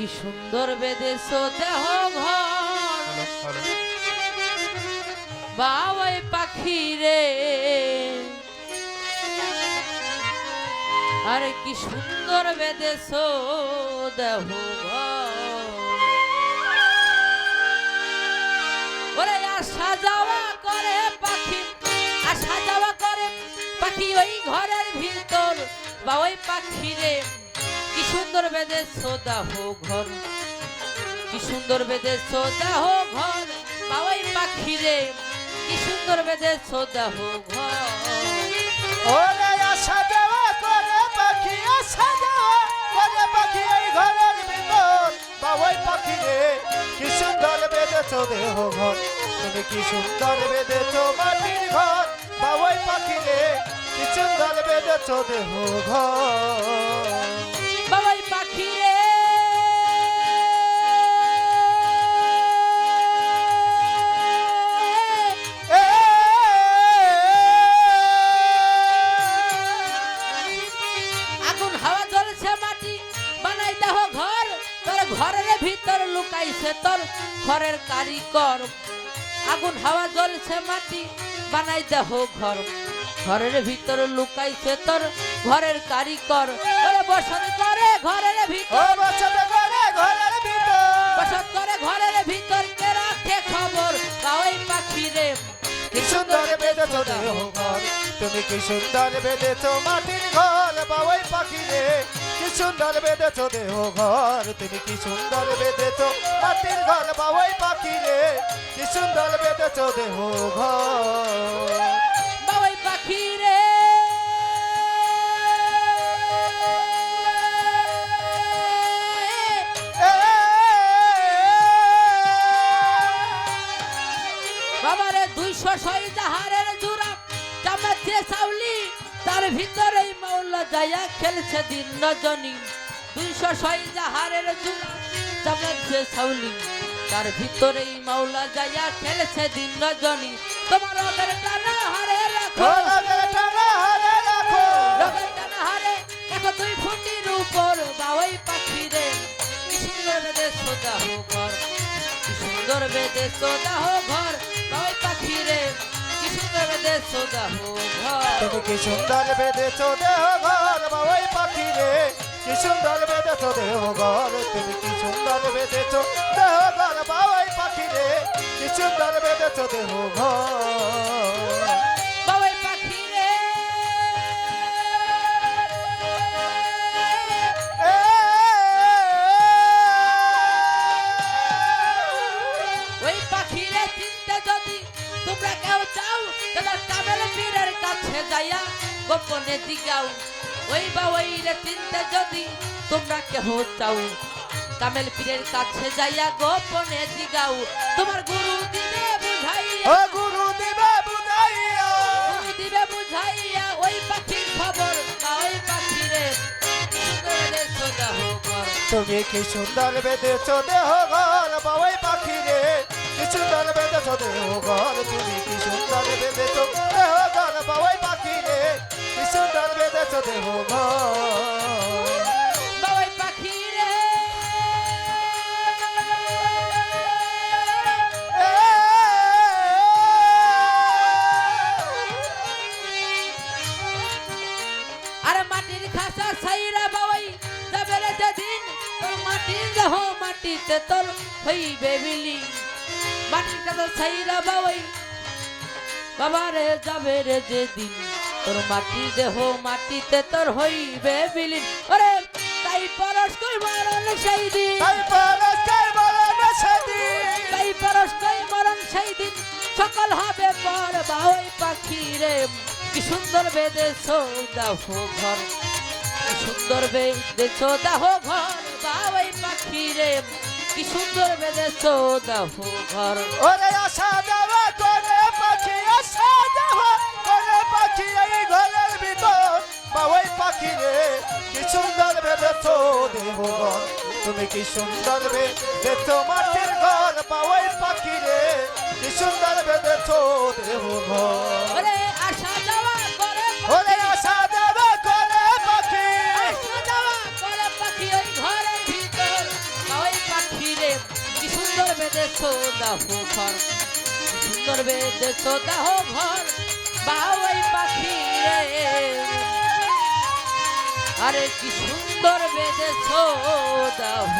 কি সুন্দর বেদেশ দেহ ঘর। বাবাই পাখি রে। আরে কি সুন্দর বেদেশ দেহ ওরে আসা যাওয়া করে পাখি আসা যাওয়া করে পাখি ওই ঘরের ভিতর। বা ওই পাখি রে। সুন্দর বেদে সোদাহ ঘর। কি সুন্দর বেদে সোদাহ ঘর। বা ওই পাখি রে, কি সুন্দর বেদে সোদাহ ঘর। ওরে আসা যাওয়া করে পাখি আসা যাওয়া করে পাখি এই ঘরের ভিতর। বাবাই পাখি রে, কি সুন্দর বেঁধেছ দেহ ঘর। তুমি কি সুন্দর বেঁধেছ মাটির ঘর। বাবাই পাখি রে, কি সুন্দর বেঁধেছ দেহ ঘর। দেহ ঘর তোর ঘরের ভিতর লুকাইছে তোর ঘরের কারিকর আগুন হাওয়া জ্বলছে মাটি বানাই দেহ ঘর। ঘরের ভিতর লুকাইছে তোর ঘরের কারিকর ওরে বসত করে ঘরের ভিতর। বসত করে ঘরের ভিতর। বসত করে ঘরের ভিতর কে রাখে খবর? গাওয়াই পাখি রে কি সুন্দর বেঁধেছ দেহ ঘর। তুমি কি সুন্দর বেঁধেছ মাটির ঘর বাবাই পাখি রে সুন্দর বেঁধেছ দেহ ঘর, তুমি কি সুন্দর বেঁধেছ? মাটির ঘর বাবাই পাখি রে, কি সুন্দর বেঁধেছ দেহ ঘর। বাবাই পাখি রে। বাবারে দুইশো ছয় জাহারের জুরা চামাচ্ছে সাউলি তার ভিতরে মৌলা যায়া খেলছে দিন রজনী। দুইশো ছয় জাহারের চামাচ্ছে সাউলি তার ভিতরেই মাওলা যায়া খেলছে দিন রজনী। তোমার টানা হারে রাখো। ঘোড়াদের টানা হারে রাখো। টানা হারে দেখো দুই ফুটির উপর বাওয়াই পাখি রে। কি সুন্দর বেদে সোজা হো ঘর। কি সুন্দর বেদে সোজা হো ঘর বাওয়াই পাখি রে। কি সুন্দর বেদে সোজা হো ঘর। তুমি কি সুন্দর বেঁধেছ দেহ ঘর বাবাই পাখি রে কি সুন্দর বেঁধেছ দেহ ঘর তুমি কি সুন্দর বেঁধেছ দেহ ঘর বাবাই পাখি রে কি সুন্দর বেঁধেছ দেহ ঘর বাওয়াই কাছে যাইয়া গোপনে জিগাও। ওই বাওয়াই রে চিনতে যদি তোমরা কেহ চাও। কামেল পীরের কাছে যাইয়া গোপনে জিগাও। তোমার গুরু দিবে বুঝাইয়া। ও গুরু দিবে বুঝাইয়া। গুরু দিবে বুঝাইয়া ওই পাখির খবর। বা ওই পাখি রে সুন্দর রে সোজা তুমি কি সুন্দর বেঁধেছ দেহ ঘর? বাবাই পাখি রে কি সুন্দর বেঁধেছ দেহ ঘর? তুমি কি সুন্দর বেঁধেছ বাবাই পাখি রে আরে মাটির খাসা ছাইরা বাবাই যাবে রে যেদিন তোর মাটির দেহ মাটিতে তোর হইবে বিলি মাটির খাসা ছাইরা বাবাই বাবা রে, যাবে রে যেদিন। তোর মাটি দেহ মাটিতে তোর হইবে বিলীন। ওরে তাই পরশ কই মরণ সেই দিন। তাই পরস্কার বলো না সেদিন তাই পরশ কই মরণ সেই দিন। সকল হবে পর বাউই পাখি রে। কি সুন্দর বেদে সৌদাহ ঘর। কি সুন্দর বেদে সৌদাহ ঘর বাউই পাখি রে। কি সুন্দর বেদে সৌদাহ ঘর। ওরে আসা যাওয়া তুমি কি সুন্দর বেঁধেছ মাটির ঘর? বাবাই পাখি রে কি সুন্দর বেঁধেছ দেহ ঘর। ওরে করে করে পাখি। পাখি ওই ঘরের ভিতর। বেঁধেছো দাহ ঘর। কি সুন্দর বেঁধেছো দাহ ঘর। বাউই পাখি আরে কি সুন্দর বেঁধেছ দাহ